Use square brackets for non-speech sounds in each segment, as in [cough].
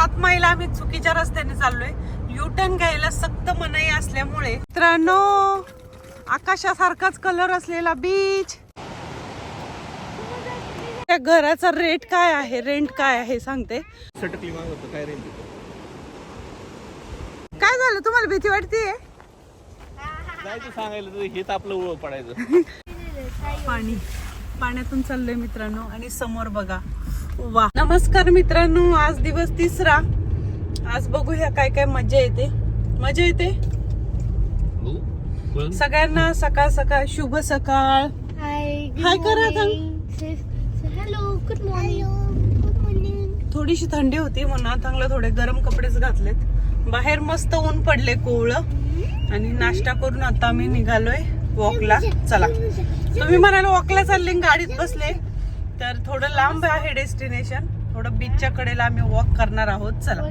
सात मैल आम्ही चुकीच्या रस्त्याने चाललोय. युटर्न घ्यायला सक्त मनाई असल्यामुळे. मित्रांनो आकाशासारखाच कलर असलेला बीच त्या घराचा रेट काय आहे? रेंट काय आहे? सांगते. काय झालं? तुम्हाला भीती जायचं सांगायला आपलं ओळख पडायचं. [laughs] पाणी. पाण्यातून चाललोय मित्रांनो. आणि समोर बघा वा. नमस्कार मित्रांनो आज दिवस तिसरा. आज बघूया काय काय मजा येते. मजा येते? हो, सगळ्यांना सकाळ सकाळ शुभ सकाळ. Hi, करा. Hello. Good morning. थोडीशी थंडी होती म्हणून चांगलं थोडे गरम कपडेच घातलेत. बाहेर मस्त ऊन पडले कोवळ. आणि नाश्ता करून आता आम्ही निघालोय वॉकला चला. तुम्ही म्हणाल वॉकला चालले गाडीत बसले. तर थोडं लांब आहे डेस्टिनेशन. थोडं बीचच्या कडेला आम्ही वॉक करणार आहोत. चला.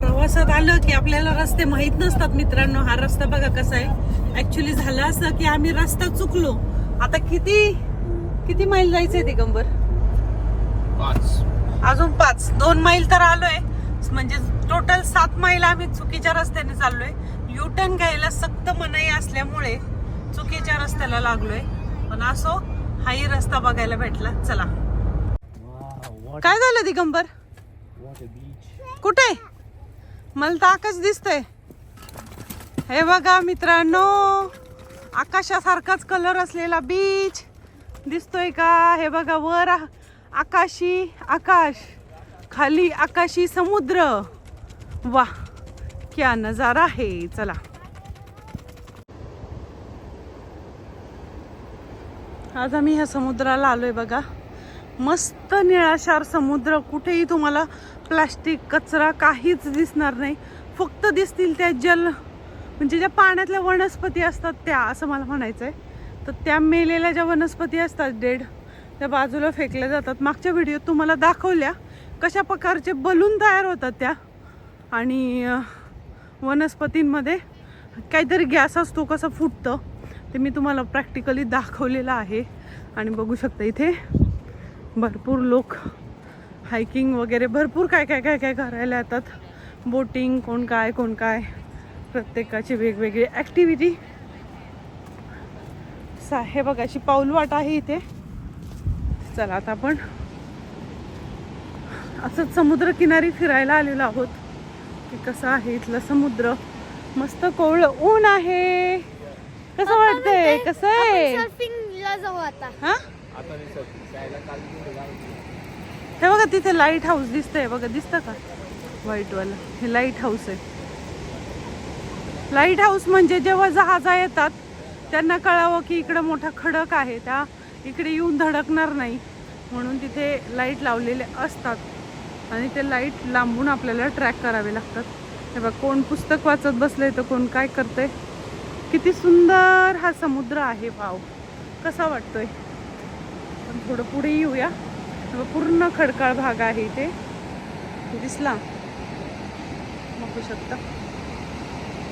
प्रवासात आलं की आपल्याला रस्ते माहीत नसतात मित्रांनो. हा रस्ता बघा कसा आहे. ऍक्च्युली झालं असं की आम्ही रस्ता चुकलो. आता किती किती मैल जायचंय दिगंबर? पाच. अजून पाच. दोन मैल तर आलोय. म्हणजे टोटल सात मैल आम्ही चुकीच्या रस्त्याने चाललोय. युटर्न घ्यायला सक्त मनाई असल्यामुळे चुकीच्या रस्त्याला लागलोय. पण असो हाही रस्ता बघायला भेटला. चला. काय झालं दिगंबर? कुठे? मला तर आकाश दिसतंय. हे बघा मित्रांनो आकाशासारखाच कलर असलेला बीच दिसतोय का? हे बघा वर आकाशी आकाश. खाली आकाशी समुद्र. वा क्या नजारा आहे चला. आज आम्ही ह्या समुद्राला आलोय बघा. मस्त निळाशार समुद्र कुठेही तुम्हाला प्लास्टिक कचरा काहीच दिसणार नाही. फक्त दिसतील त्या जल म्हणजे ज्या पाण्यातल्या वनस्पती असतात त्या असं मला म्हणायचं आहे तर त्या मेलेल्या ज्या वनस्पती असतात डेड त्या बाजूला फेकल्या जातात. मागच्या व्हिडिओत तुम्हाला दाखवल्या कशा प्रकारचे बलून तयार होतात त्या. आणि वनस्पतींमध्ये काहीतरी गॅस असतो कसं फुटतं ते मी तुम्हाला प्रॅक्टिकली दाखवलेलं आहे. आणि बघू शकता इथे भरपूर लोक हायकिंग वगैरे भरपूर काय काय काय काय करायला येतात. बोटिंग कोण काय कोण काय. प्रत्येकाची वेगवेगळी ॲक्टिव्हिटी हे बघा अशी पाऊलवाट आहे इथे. चला आता आपण असंच समुद्रकिनारी फिरायला आलेलो आहोत. की कसं आहे इथलं समुद्र. मस्त कोवळं ऊन आहे. कसं वाटतंय? कसं आहे? हे बघा तिथे लाइट हाऊस दिसतंय बघा दिसतं का? व्हाईटवाला हे लाइट हाऊस आहे. लाइट हाऊस म्हणजे जेव्हा जहाजा येतात त्यांना कळावं की इकडं मोठा खडक आहे त्या इकडे येऊन धडकणार नाही. म्हणून तिथे लाइट लावलेले असतात. आणि ते लाइट लांबून आपल्याला ट्रॅक करावे लागतात. हे बघ कोण पुस्तक वाचत बसलंय तर कोण काय करतंय? किती सुंदर हा समुद्र आहे वाव. कसा वाटतोय? आपण थोडं पुढे येऊया. पूर्ण खडकाळ भाग आहे इथे. दिसला? बघू शकता.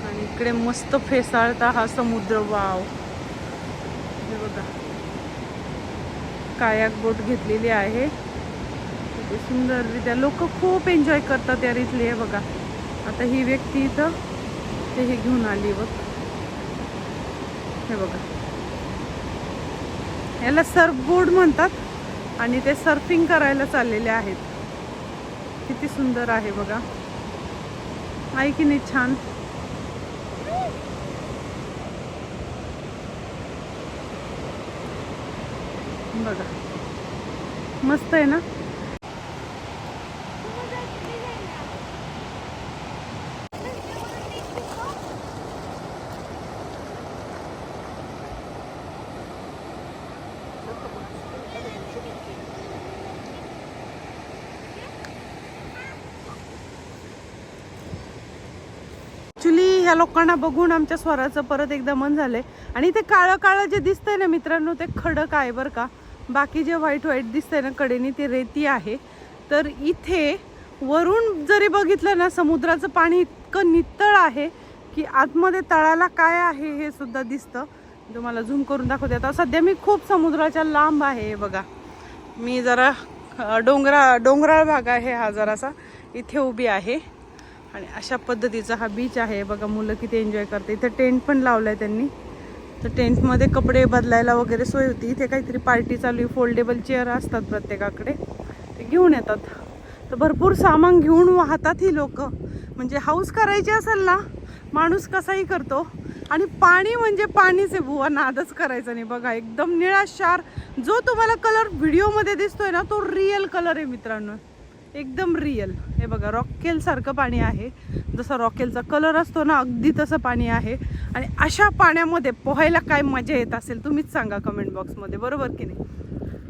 आणि इकडे मस्त फेसाळता हा समुद्र. वाव. हे बघा. कायाक बोट घेतलेली आहे. सुंदर सुंदररित्या लोक खूप एन्जॉय करतात या इथले हे बघा. आता ही व्यक्ती इथं ते हे घेऊन आली बघ. हे बघा. याला सर्फ बोर्ड म्हणतात. आणि ते सर्फिंग करायला चाललेले आहेत. किती सुंदर आहे बघा. आहे की नाही छान? बघा. मस्त आहे ना ऍक्च्युली ह्या लोकांना बघून आमच्या स्वराचं परत एकदा मन झालंय. आणि ते काळं काळं जे दिसतंय ना मित्रांनो ते खडक आहे बरं का. बाकी जे व्हाईट व्हाईट दिसतंय ना कडेने ते रेती आहे. तर इथे वरून जरी बघितलं ना समुद्राचं पाणी इतकं नितळ आहे की आतमध्ये तळाला काय आहे हे सुद्धा दिसतं. तुम्हाला झूम करून दाखवते. आता सध्या मी खूप समुद्राच्या लांब आहे हे बघा. मी जरा डोंगरा डोंगराळ भाग आहे हा जरासा. इथे उभी आहे. आणि अशा पद्धतीचा हा बीच आहे. बघा मुलं किती एन्जॉय करते इथं टेंट पण लावलाय त्यांनी. तर टेंटमध्ये कपडे बदलायला वगैरे सोय होती. इथे काहीतरी पार्टी चालू आहे. फोल्डेबल चेअर असतात प्रत्येकाकडे. ते घेऊन येतात. तर भरपूर सामान घेऊन वाहतात ही लोक. म्हणजे हाऊस करायची असेल ना माणूस कसाही करतो. आणि पाणी म्हणजे पाणीच आहे बुवा. नादच करायचं नाही. बघा एकदम निळा शार जो तुम्हाला कलर व्हिडिओमध्ये दिसतोय ना तो रिअल कलर आहे मित्रांनो. एकदम रिअल हे बघा रॉकेलसारखं पाणी आहे. जसं रॉकेलचा कलर असतो ना अगदी तसं पाणी आहे. आणि अशा पाण्यामध्ये पोहायला काय मजा येत असेल तुम्हीच सांगा कमेंट बॉक्समध्ये बरोबर की नाही?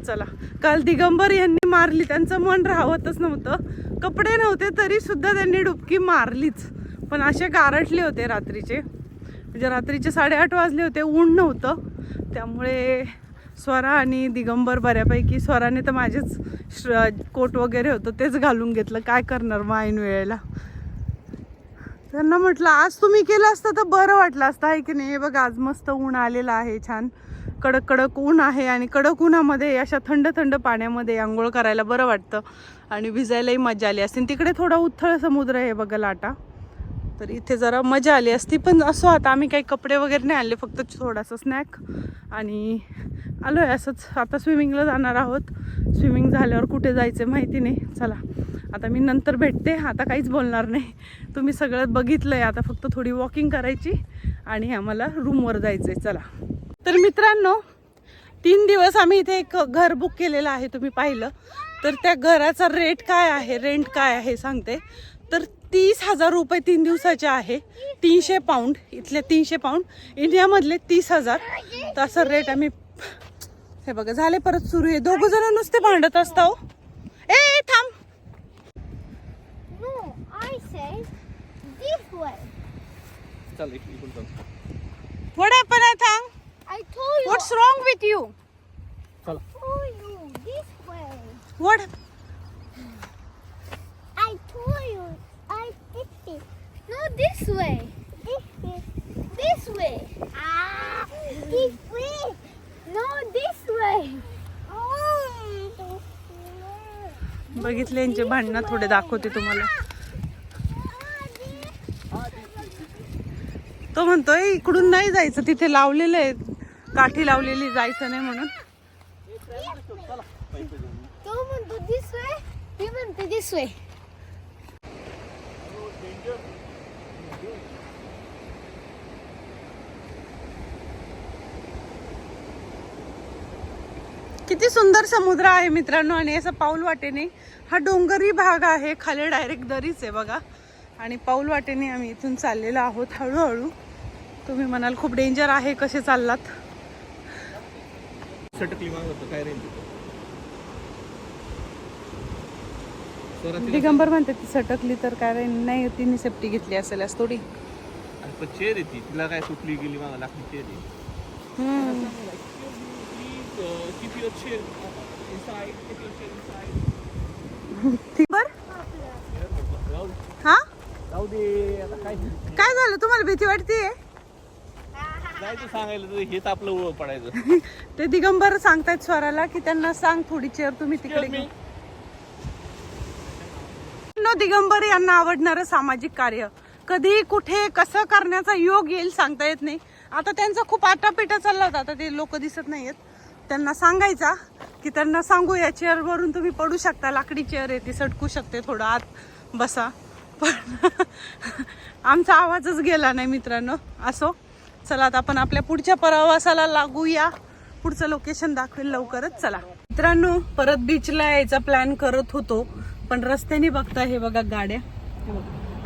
चला काल दिगंबर यांनी मारली. त्यांचं मन राहतच नव्हतं. कपडे नव्हते तरीसुद्धा त्यांनी डुबकी मारलीच. पण असे गारटले होते रात्रीचे. म्हणजे रात्रीचे साडेआठ वाजले होते ऊन नव्हतं. त्यामुळे स्वरा आणि दिगंबर बऱ्यापैकी स्वराने तर माझेच श्र कोट वगैरे होतं तेच घालून घेतलं. काय करणार मग ऐन वेळेला? त्यांना म्हटलं आज तुम्ही केलं असतं तर बरं वाटलं असतं आहे की नाही? हे आज मस्त ऊन आलेलं आहे छान. कडक कडक ऊन आहे आणि कडक उन्हामध्ये अशा थंड थंड पाण्यामध्ये आंघोळ करायला बरं वाटतं आणि भिजायलाही मजा आली असते. तिकडे थोडा उत्थळ समुद्र आहे बघा लाटा. तर इथे जरा मजा आली असती पण असो आता आम्ही काही कपडे वगैरे नाही आणले फक्त थोडासा स्नॅक आणि आलो आहे असंच. आता स्विमिंगला जाणार आहोत. स्विमिंग झाल्यावर कुठे जायचं माहिती नाही. चला आता मी नंतर भेटते. आता काहीच बोलणार नाही. तुम्ही सगळं बघितलं आहे आता फक्त थोडी वॉकिंग करायची आणि आम्हाला रूमवर जायचं आहे चला. तर मित्रांनो तीन दिवस आम्ही इथे एक घर बुक केलेलं आहे तुम्ही पाहिलं. तर त्या घराचा रेट काय आहे? रेंट काय आहे? सांगते. तर तीस हजार रुपये तीन दिवसाचे आहे. तीनशे पाऊंड इथले तीनशे पाऊंड इंडियामधले तीस हजार. तर असं रेट आम्ही हे बघा झाले परत सुरू. आहे दोघं जण नुसते भांडत असता हो. ए थांब. हॅपन आय थांब. I told you. What's wrong with you चला. Told you this way. What I told you. I did it. No, this way. This way. This way. Ah, this way. No, this way. Oh. बघितले यांचे भांडणं थोडे दाखवते तुम्हाला तो म्हणतोय इकडून नाही जायचं तिथे लावलेलं आहे काठी लावलेली जायचं नाही म्हणून तो म्हणतो this way. मी म्हणते this किती सुंदर समुद्र आहे मित्रांनो आणि असं पाऊल वाटेने हा डोंगरी भाग आहे. खाली डायरेक्ट दरीच आहे बघा. आणि पाऊल वाटेने आम्ही इथून चाललेलो आहोत हळूहळू. तुम्ही म्हणाल खूप डेंजर आहे कसे चाललात? दिगंबर म्हणते ती सटकली तर काय रे? नाही तिने सेफ्टी घेतली असेल आज थोडी. आणि पण चेअर आहे ती. तिला काय सुटली गेली मागा लागली chair. Keep your chair inside, keep your chair inside. बर. हा? राहू दे आता काय काय झालं? तुम्हाला भीती जायचं सांगायला तर हेच आपलं पडायचं. ते दिगंबर सांगतायत स्वराला की त्यांना सांग थोडी चेअर तुम्ही तिकडे. नो दिगंबर यांना आवडणारं सामाजिक कार्य. कधी कुठे कसं करण्याचा योग येईल सांगता येत नाही. आता त्यांचा खूप आटापिटा चालला होता आता ते लोक दिसत नाहीयेत. त्यांना सांगायचा की त्यांना सांगू या चेअरवरून तुम्ही पडू शकता लाकडी चेअर आहे ती सटकू शकते थोडं आत बसा. पण [laughs] आमचा आवाजच गेला नाही मित्रांनो असो. चला आता आपण आपल्या पुढच्या प्रवासाला लागूया. पुढचं लोकेशन दाखवेल लवकरच. चला. मित्रांनो परत बीचला यायचा प्लॅन करत होतो पण रस्त्याने बघता हे बघा गाड्या.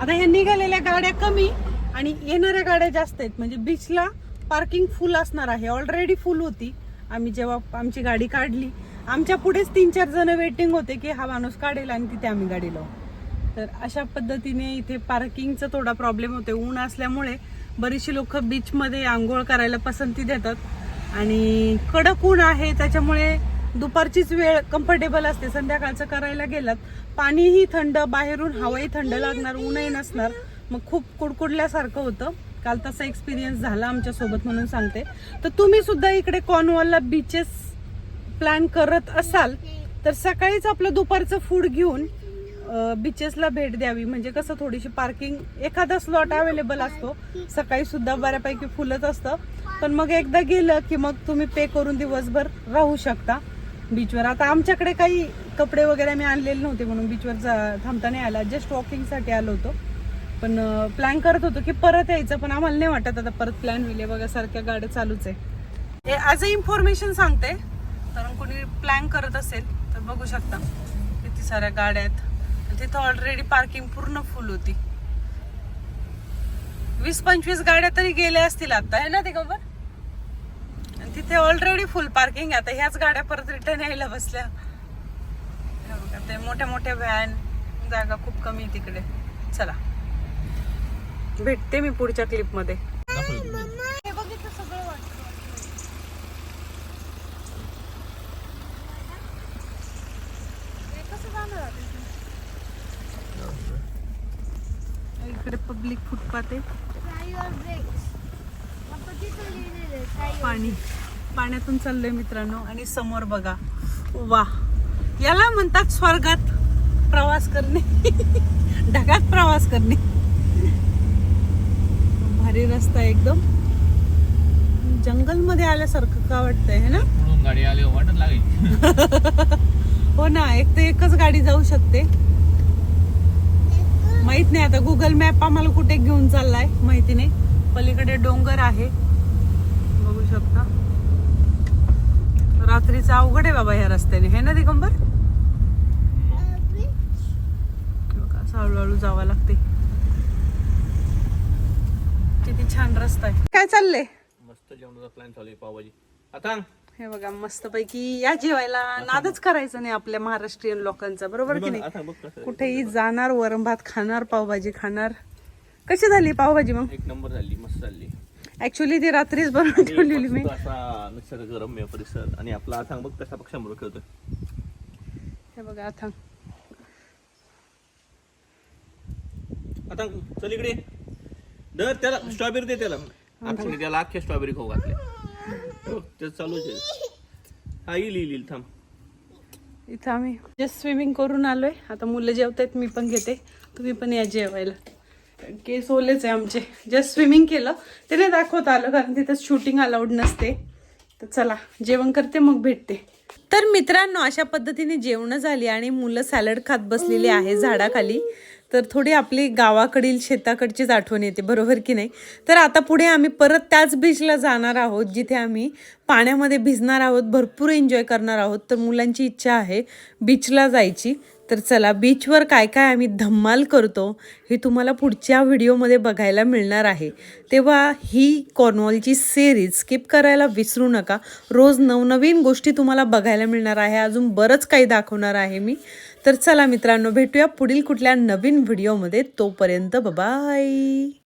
आता ह्या निघालेल्या गाड्या कमी आणि येणाऱ्या गाड्या जास्त आहेत. म्हणजे बीचला पार्किंग फुल असणार आहे. ऑलरेडी फुल होती. आम्ही जेव्हा आमची गाडी काढली आमच्या पुढेच तीन चार जण वेटिंग होते की हा माणूस काढेल आणि तिथे आम्ही गाडी लावू. तर अशा पद्धतीने इथे पार्किंगचा थोडा प्रॉब्लेम होते ऊन असल्यामुळे बरीचशी लोक बीचमध्ये आंघोळ करायला पसंती देतात. आणि कडक ऊन आहे त्याच्यामुळे दुपारचीच वेळ कम्फर्टेबल असते. संध्याकाळचं करायला गेलात पाणीही थंड बाहेरून हवाही थंड लागणार ऊनही नसणार. मग खूप कुडकुडल्यासारखं होतं. काल तसा एक्सपिरियन्स झाला आमच्यासोबत म्हणून सांगते. तर तुम्ही सुद्धा इकडे कॉर्नवॉलला बीचेस प्लॅन करत असाल तर सकाळीच आपलं दुपारचं फूड घेऊन बीचेसला भेट द्यावी. म्हणजे कसं थोडीशी पार्किंग एखादा स्लॉट अवेलेबल असतो. सकाळी सुद्धा बऱ्यापैकी फुलत असतं. पण मग एकदा गेलं की मग तुम्ही पे करून दिवसभर राहू शकता. बीचवर आता आमच्याकडे काही कपडे वगैरे मी आणलेले नव्हते म्हणून बीचवर जा- थांबता नाही आला. जस्ट वॉकिंगसाठी आलो होतो. पण प्लॅन करत होतो की परत यायचं पण आम्हाला नाही वाटत आता परत प्लॅन होईल बघा सारख्या गाड्या चालूच आहे. ॲज अ इन्फॉर्मेशन सांगते. कारण कोणी प्लॅन करत असेल तर बघू शकता किती साऱ्या गाड्या आहेत. आणि तिथं ऑलरेडी पार्किंग पूर्ण फुल होती. वीस पंचवीस गाड्या तरी गेल्या असतील आता आहे ना ते खबर? आणि तिथे ऑलरेडी फुल पार्किंग आहे. आता ह्याच गाड्या परत रिटर्न यायला बसल्या. ते मोठ्या मोठ्या व्हॅन जागा खूप कमी आहे तिकडे. चला. भेटते मी पुढच्या क्लिपमध्ये हे बघितलं सगळं वाटतं हे कसं जाणार आता इथून? इकडे पब्लिक फुटपाथ आहे. पाणी. पाण्यातून चाललोय मित्रांनो. आणि समोर बघा. वा. याला म्हणतात स्वर्गात प्रवास करणे. [laughs] ढगात प्रवास करणे. भारी रस्ता एकदम. जंगलमध्ये आल्यासारखं का वाटतंय है ना? म्हणून गाडी आली वाटत लागायची [laughs] हो ना एक तर एकच गाडी जाऊ शकते. माहीत नाही आता गुगल मॅप आम्हाला कुठे घेऊन चाललाय माहिती नाही. पलीकडे डोंगर आहे. बघू शकता. रात्रीचं अवघड आहे बाबा ह्या रस्त्याने है ना दिगंबर? असं हळूहळू जावं लागते किती छान रस्ता आहे. काय चाललंय? मस्त जेवणाचा प्लॅन चालू आहे पावभाजी. आता? हे बघा मस्त पैकी या जेवायला नादच करायचं नाही आपल्या महाराष्ट्रीयन लोकांचा बरोबर की नाही. कुठेही जाणार वरण भात खाणार पावभाजी खाणार. कशी झाली पावभाजी मग? एक नंबर झाली मस्त झाली. ऍक्च्युली ती रात्रीच बनवून ठेवलेली मी. असा निसर्गरम्य परिसर. आणि आपला आता बघ कसा पक्षामोर खेळतोय. हे बघा आता. आता चल इकडे. दर त्याला स्ट्रॉबेरी दे त्याला आमच्या त्याला अख्ख्या स्ट्रॉबेरी खाऊ घातले. हो, ते चालूच आहे. हा येईल येईल येईल, थांब. इथं आम्ही जस्ट स्विमिंग करून आलोय. आता मुलं जेवतायत मी पण घेते. तुम्ही पण या जेवायला. केस ओलेच आहे आमचे. जस्ट स्विमिंग केलं. ते नाही दाखवता आलं कारण तिथं शूटिंग अलाउड नसते. तर चला जेवण करते मग भेटते. तर मित्रांनो अशा पद्धतीने जेवणं झाली आणि मुलं सॅलड खात बसलेली आहे झाडाखाली. तर थोडी आपली गावाकडील शेताकडचीच आठवण येते बरोबर की नाही? तर आता पुढे आम्ही परत त्याच बीचला जाणार आहोत जिथे आम्ही पाण्यामध्ये भिजणार आहोत भरपूर एन्जॉय करणार आहोत. तर मुलांची इच्छा आहे बीचला जायची. तर चला बीचवर काय काय आम्ही धम्माल करतो हे तुम्हाला पुढच्या व्हिडिओमध्ये बघायला मिळणार आहे. तेव्हा ही कॉर्नवॉलची सिरीज स्किप करायला विसरू नका. रोज नवनवीन गोष्टी तुम्हाला बघायला मिळणार आहे. अजून बरंच काही दाखवणार आहे मी. तर चला मित्रांनो भेटूया पुढील कुठल्या नवीन व्हिडिओमध्ये. तोपर्यंत बाय